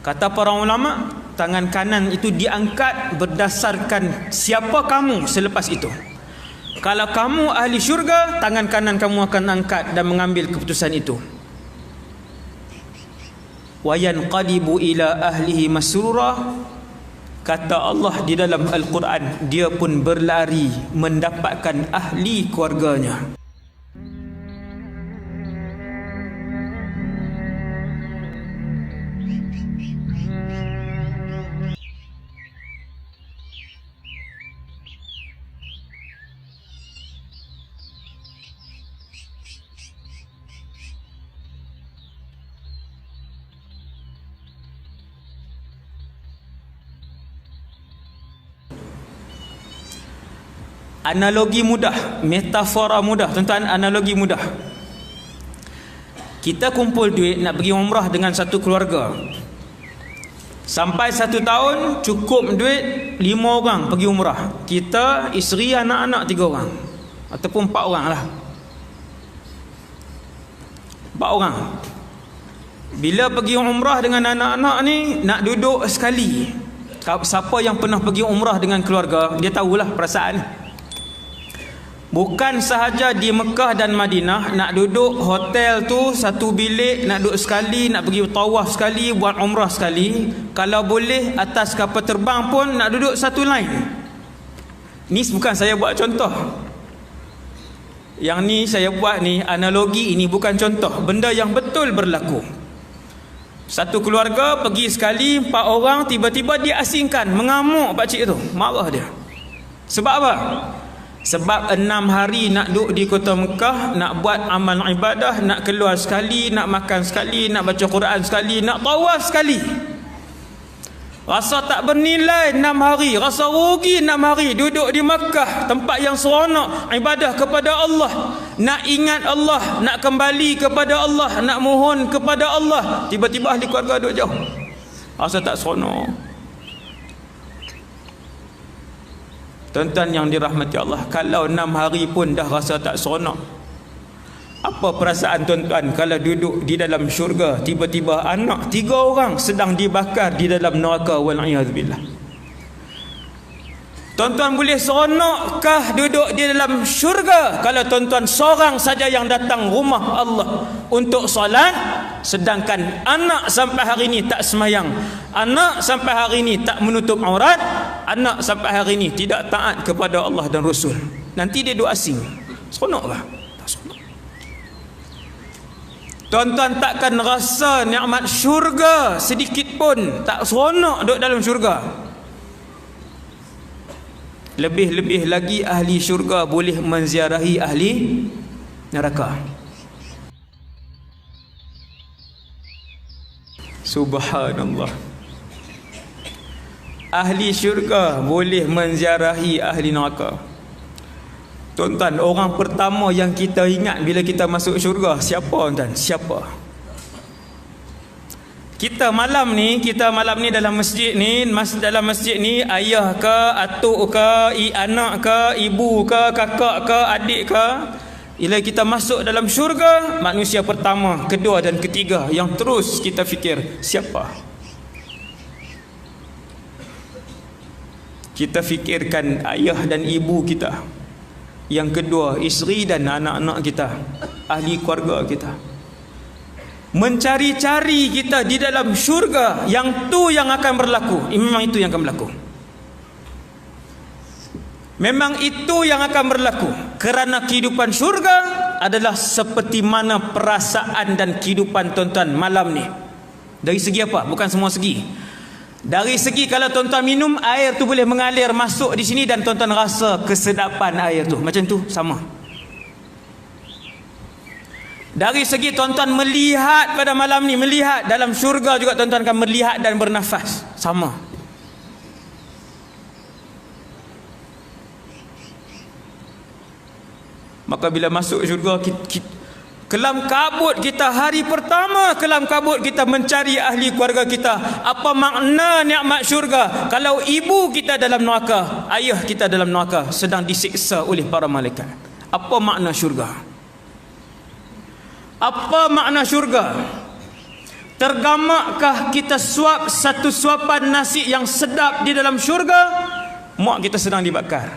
Kata para ulama, tangan kanan itu diangkat berdasarkan siapa kamu selepas itu. Kalau kamu ahli syurga, tangan kanan kamu akan angkat dan mengambil keputusan itu. Wayan qadibu ila ahlihi masrura kata Allah di dalam Al-Quran dia pun berlari mendapatkan ahli keluarganya. Analogi mudah metafora mudah. Tuan-tuan analogi mudah. Kita kumpul duit nak pergi umrah dengan satu keluarga. Sampai satu tahun cukup duit lima orang pergi umrah. Kita isteri anak-anak tiga orang. Ataupun empat orang lah. Empat orang. Bila pergi umrah dengan anak-anak ni nak duduk sekali. Siapa yang pernah pergi umrah dengan keluarga dia tahulah perasaan. ni Bukan sahaja di Mekah dan Madinah nak duduk hotel tu satu bilik nak duduk sekali nak pergi tawaf sekali buat umrah sekali kalau boleh atas kapal terbang pun nak duduk satu line. Ni bukan saya buat contoh. Yang ni saya buat ni analogi ini bukan contoh benda yang betul berlaku. Satu keluarga pergi sekali empat orang tiba-tiba diasingkan mengamuk pak cik tu marah dia. Sebab apa? Sebab enam hari nak duduk di kota Mekah Nak buat amal ibadah Nak keluar sekali Nak makan sekali Nak baca Quran sekali Nak tawaf sekali. Rasa tak bernilai enam hari Rasa rugi enam hari Duduk di Mekah Tempat yang seronok Ibadah kepada Allah. Nak ingat Allah Nak kembali kepada Allah Nak mohon kepada Allah. Tiba-tiba ahli keluarga duduk jauh. Rasa tak seronok Tuan-tuan yang dirahmati Allah Kalau enam hari pun dah rasa tak seronok Apa perasaan tuan-tuan Kalau duduk di dalam syurga Tiba-tiba anak tiga orang Sedang dibakar di dalam neraka? Wal'iyahzubillah Tuan-tuan boleh seronokkah duduk di dalam syurga Kalau tuan-tuan seorang saja yang datang rumah Allah Untuk solat Sedangkan anak sampai hari ini tak semayang Anak sampai hari ini tak menutup aurat Anak sampai hari ini tidak taat kepada Allah dan Rasul. Nanti dia duduk asing. Seronok seronok. Tuan-tuan takkan rasa nikmat syurga sedikit pun Tak seronok duduk dalam syurga? Lebih-lebih lagi ahli syurga boleh menziarahi ahli neraka. Subhanallah ahli syurga boleh menziarahi ahli neraka. Tuan-tuan orang pertama yang kita ingat bila kita masuk syurga siapa tuan siapa? Kita malam ni kita malam ni dalam masjid ni mas dalam masjid ni ayah ke atuk ke i anak ke ibu ke kakak ke adik ke bila kita masuk dalam syurga manusia pertama kedua dan ketiga yang terus kita fikir siapa kita fikirkan ayah dan ibu kita. Yang kedua isteri dan anak-anak kita. Ahli keluarga kita. Mencari-cari kita di dalam syurga yang tu yang akan berlaku. Memang itu yang akan berlaku. Memang itu yang akan berlaku. Kerana kehidupan syurga adalah seperti mana perasaan dan kehidupan tuan-tuan malam ni. Dari segi apa? bukan semua segi dari segi kalau tuan-tuan minum air tu boleh mengalir masuk di sini dan tuan-tuan rasa kesedapan air tu. Macam tu sama. Dari segi tuan-tuan melihat pada malam ni melihat dalam syurga juga tuan-tuan akan melihat dan bernafas. Sama. Maka bila masuk syurga kita, kita, kelam kabut kita hari pertama kelam kabut kita mencari ahli keluarga kita apa makna nikmat syurga kalau ibu kita dalam neraka ayah kita dalam neraka sedang disiksa oleh para malaikat apa makna syurga apa makna syurga? Tergamakkah kita suap satu suapan nasi yang sedap di dalam syurga? Mak kita sedang dibakar.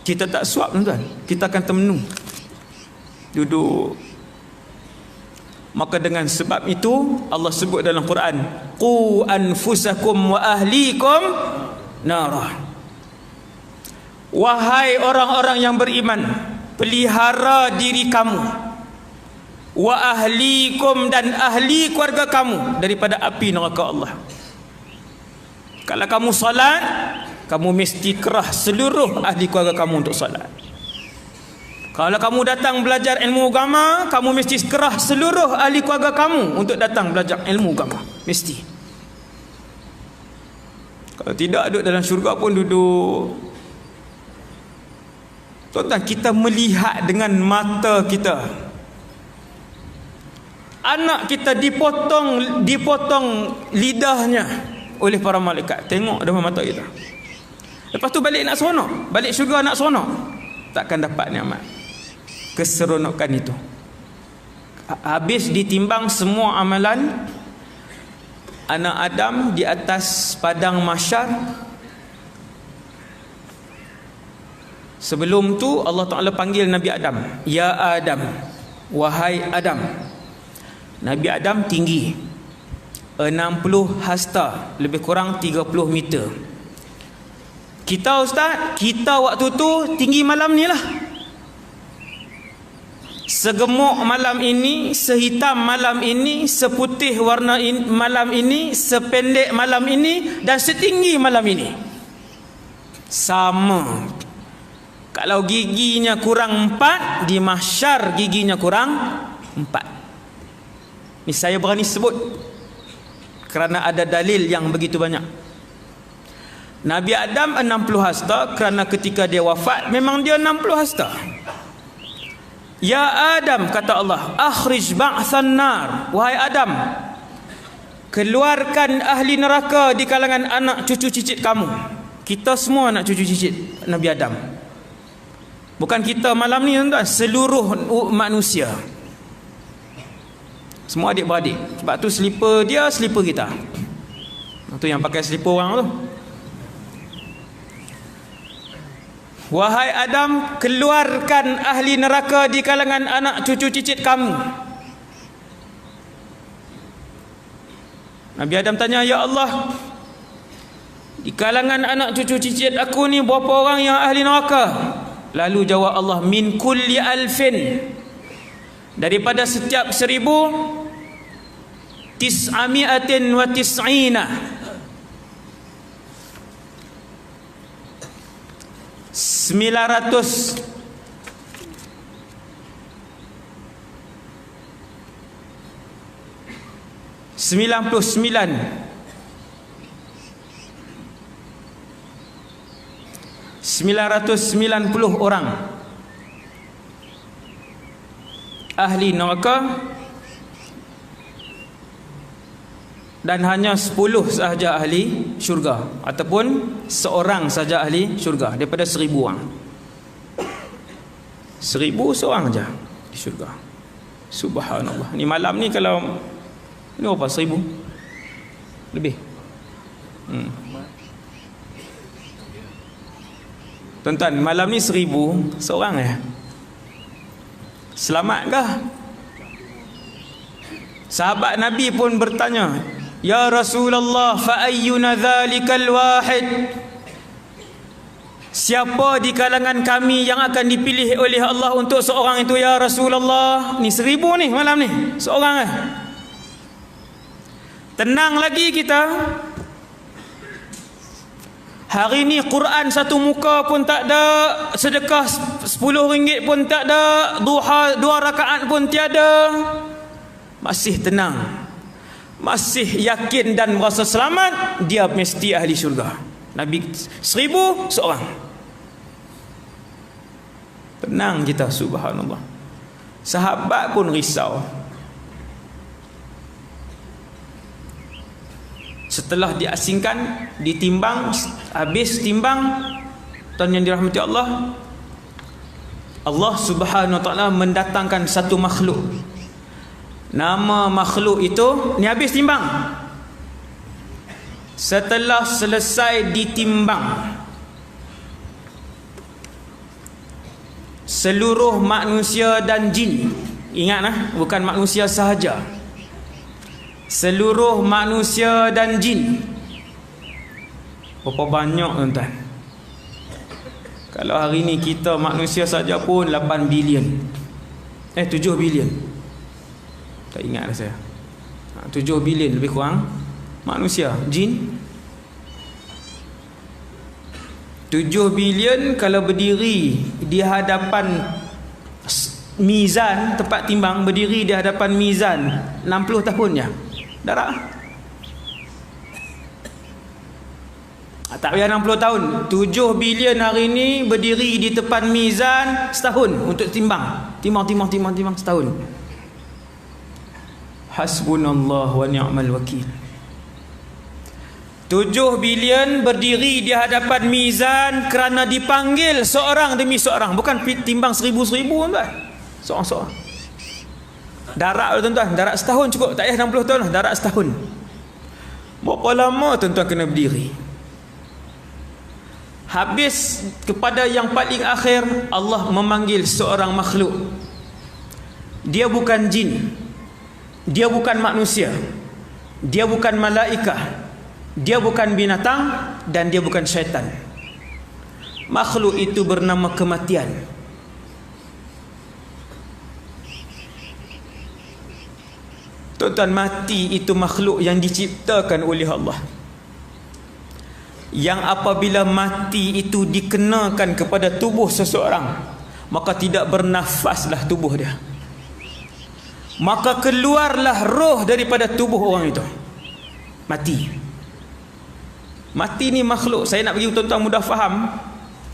Kita tak suap tuan-tuan. Kita akan termenung. Duduk. Maka dengan sebab itu Allah sebut dalam Quran, "Qu anfusakum wa ahlikum narah." Wahai orang-orang yang beriman, pelihara diri kamu wa ahlikum dan ahli keluarga kamu daripada api neraka Allah. Kalau kamu salat, kamu mesti kerah seluruh ahli keluarga kamu untuk salat. Kalau kamu datang belajar ilmu agama, kamu mesti kerah seluruh ahli keluarga kamu untuk datang belajar ilmu agama. Mesti. Kalau tidak duduk dalam syurga pun duduk. Tuan-tuan, kita melihat dengan mata kita anak kita dipotong dipotong lidahnya oleh para malaikat tengok depan mata kita lepas tu balik nak seronok balik syurga nak seronok takkan dapat nikmat keseronokan itu. Habis ditimbang semua amalan anak Adam di atas padang masyar sebelum tu Allah Ta'ala panggil Nabi Adam. Ya Adam Wahai Adam. Nabi Adam tinggi 60 hasta Lebih kurang 30 meter. Kita Ustaz Kita waktu tu tinggi malam ni lah Segemuk malam ini Sehitam malam ini Seputih warna in, malam ini Sependek malam ini Dan setinggi malam ini Sama Kalau giginya kurang empat Di mahsyar giginya kurang empat ini saya berani sebut kerana ada dalil yang begitu banyak. Nabi Adam 60 hasta kerana ketika dia wafat memang dia 60 hasta. Ya Adam kata Allah, akhrij ba'than nar. Wahai Adam, keluarkan ahli neraka di kalangan anak cucu cicit kamu. Kita semua anak cucu cicit Nabi Adam. Bukan kita malam ni tuan-tuan, seluruh manusia. Semua adik-beradik. Sebab tu slipper dia, slipper kita. Itu yang pakai slipper orang tu. Wahai Adam, keluarkan ahli neraka di kalangan anak cucu cicit kamu. Nabi Adam tanya, Ya Allah, di kalangan anak cucu cicit aku ni berapa orang yang ahli neraka? Lalu jawab Allah, Min kulli alfin. Daripada setiap seribu, tis'amiatin wa tis'ina sembilan ratus. Sembilan puluh sembilan. Sembilan ratus sembilan puluh orang. Ahli neraka dan hanya 10 sahaja ahli syurga ataupun seorang saja ahli syurga daripada seribu orang. Seribu seorang saja di syurga. Subhanallah. Ni malam ni kalau ni apa seribu? Lebih? Hmm. tuan-tuan malam ni seribu seorang ya. Selamatkah sahabat Nabi pun bertanya Ya Rasulullah fa ayyuna dzalikal wahid? Siapa di kalangan kami yang akan dipilih oleh Allah untuk seorang itu? Ya Rasulullah Ni seribu ni malam ni Seorang eh? Tenang lagi kita. Hari ni Quran satu muka pun tak ada Sedekah sepuluh ringgit pun tak ada Duha dua rakaat pun tiada. Masih tenang masih yakin dan merasa selamat dia mesti ahli syurga. Nabi seribu seorang. Tenang kita subhanallah. Sahabat pun risau. Setelah diasingkan ditimbang habis timbang tuan yang dirahmati Allah Allah subhanahu wa ta'ala mendatangkan satu makhluk nama makhluk itu ni habis timbang. Setelah selesai ditimbang seluruh manusia dan jin ingat nah bukan manusia sahaja seluruh manusia dan jin. Berapa banyak tuan-tuan? Kalau hari ni kita manusia saja pun 8 bilion. Eh 7 bilion tak ingat dah saya. 7 ha, bilion lebih kurang. Manusia jin. 7 bilion kalau berdiri di hadapan mizan tempat timbang berdiri di hadapan mizan 60 tahun ya? Darah ah, tak payah 60 tahun. 7 bilion hari ini berdiri di depan mizan setahun untuk timbang. Timbang timbang timbang timbang setahun hasbunallah wa ni'mal wakil Tujuh bilion berdiri di hadapan mizan kerana dipanggil seorang demi seorang. Bukan timbang seribu-seribu tuan. Seorang-seorang. Darat tuan-tuan. Darat setahun cukup. Tak payah 60 tahun. Darat setahun. Berapa lama tuan-tuan kena berdiri? Habis kepada yang paling akhir Allah memanggil seorang makhluk. Dia bukan jin. Dia bukan manusia. Dia bukan malaikat dia bukan binatang dan dia bukan syaitan. Makhluk itu bernama kematian. Tuan-tuan mati itu makhluk yang diciptakan oleh Allah. Yang apabila mati itu dikenakan kepada tubuh seseorang Maka tidak bernafaslah tubuh dia Maka keluarlah roh daripada tubuh orang itu Mati Mati ni makhluk. Saya nak bagi tuan-tuan mudah faham.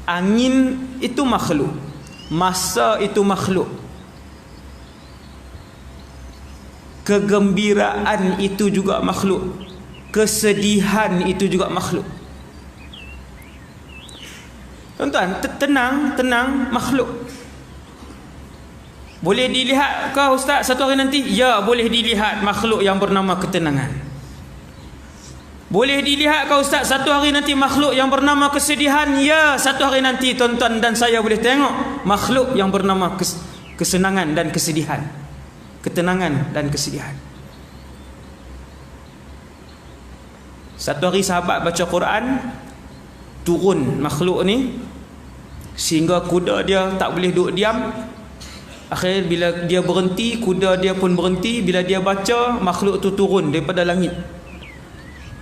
Angin itu makhluk. Masa itu makhluk. Kegembiraan itu juga makhluk. Kesedihan itu juga makhluk. Tuan-tuan, tenang, tenang, makhluk. Boleh dilihat kau ustaz satu hari nanti? Ya, boleh dilihat makhluk yang bernama ketenangan. Boleh dilihat kau ustaz satu hari nanti makhluk yang bernama kesedihan? Ya, satu hari nanti tuan-tuan dan saya boleh tengok makhluk yang bernama kes kesenangan dan kesedihan. Ketenangan dan kesedihan. Satu hari sahabat baca Quran turun makhluk ni sehingga kuda dia tak boleh duduk diam. Akhir bila dia berhenti, kuda dia pun berhenti. Bila dia baca, makhluk tu turun daripada langit.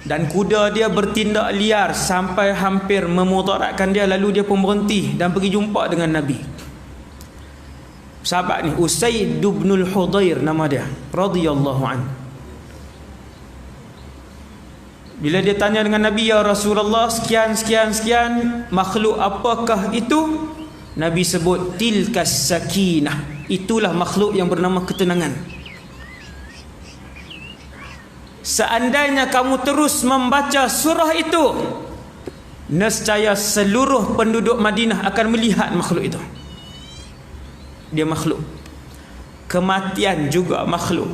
Dan kuda dia bertindak liar sampai hampir memudaratkan dia lalu dia pun berhenti dan pergi jumpa dengan Nabi. Sahabat ni Usaid bin Hudair nama dia radhiyallahu an bila dia tanya dengan Nabi ya Rasulullah sekian sekian sekian makhluk apakah itu Nabi sebut tilkas sakinah. Itulah makhluk yang bernama ketenangan. Seandainya kamu terus membaca surah itu Nescaya seluruh penduduk Madinah akan melihat makhluk itu. Dia makhluk. Kematian juga makhluk.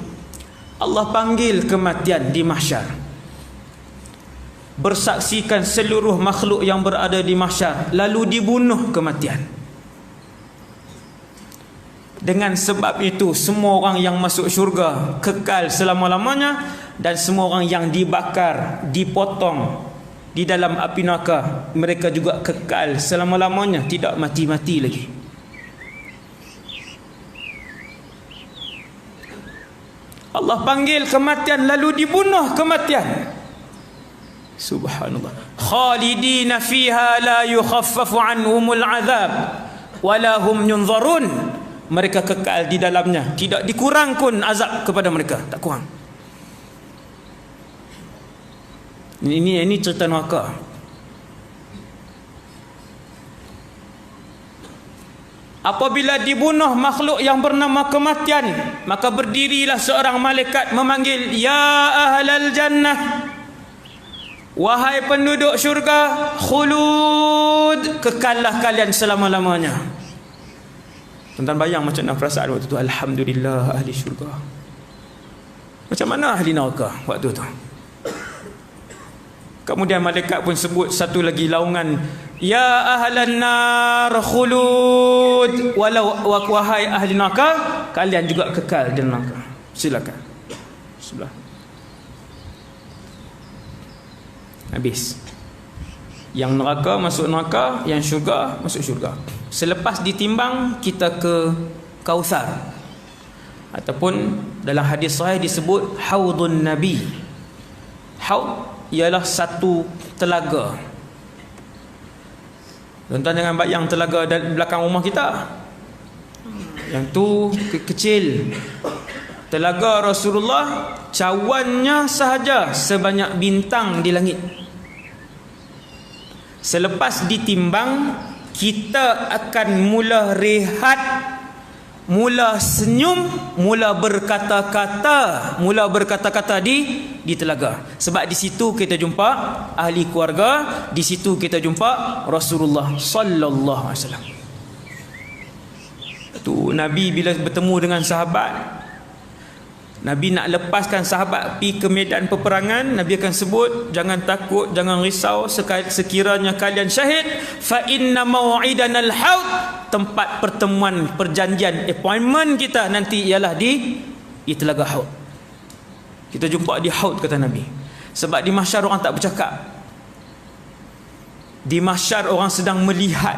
Allah panggil kematian di mahsyar. Bersaksikan seluruh makhluk yang berada di mahsyar Lalu dibunuh kematian Dengan sebab itu semua orang yang masuk syurga Kekal selama-lamanya dan semua orang yang dibakar, dipotong di dalam api neraka, mereka juga kekal selama-lamanya, tidak mati-mati lagi. Allah panggil kematian lalu dibunuh kematian. Subhanallah. Khalidina fiha la yukhaffafu anhumul azab wala hum yunzarun. Mereka kekal di dalamnya, tidak dikurangkan azab kepada mereka, tak kurang. Ini ini cerita neraka. Apabila dibunuh makhluk yang bernama kematian, maka berdirilah seorang malaikat memanggil, "Ya ahlal jannah." Wahai penduduk syurga, khulud, kekallah kalian selama-lamanya. Tuan-tuan bayang macam mana perasaan waktu itu, alhamdulillah ahli syurga. Macam mana ahli neraka waktu tu? Kemudian malaikat pun sebut satu lagi laungan Ya ahlan nar khulud. Walau wahai ahli neraka Kalian juga kekal di neraka. Silakan. Sebelah Habis Yang neraka masuk neraka Yang syurga masuk syurga Selepas ditimbang Kita ke Kausar Ataupun Dalam hadis sahih disebut Haudun Nabi Haud ialah satu telaga. Tuan-tuan jangan bayang telaga di belakang rumah kita. Yang tu ke kecil. Telaga Rasulullah cawannya sahaja sebanyak bintang di langit. Selepas ditimbang kita akan mula rehat mula senyum mula berkata-kata mula berkata-kata di di telaga. Sebab di situ kita jumpa ahli keluarga di situ kita jumpa Rasulullah sallallahu alaihi wasallam. Tu nabi bila bertemu dengan sahabat Nabi nak lepaskan sahabat pergi ke medan peperangan Nabi akan sebut jangan takut jangan risau sekiranya kalian syahid. Fa inna mau'idan al-haud tempat pertemuan perjanjian appointment kita nanti ialah di di telaga haud kita jumpa di haud kata Nabi. Sebab di mahsyar orang tak bercakap. Di mahsyar orang sedang melihat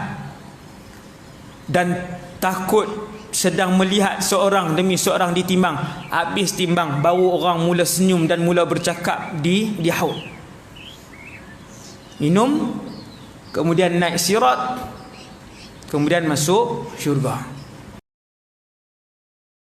dan takut sedang melihat seorang demi seorang ditimbang habis timbang baru orang mula senyum dan mula bercakap di di haud minum kemudian naik sirat kemudian masuk syurga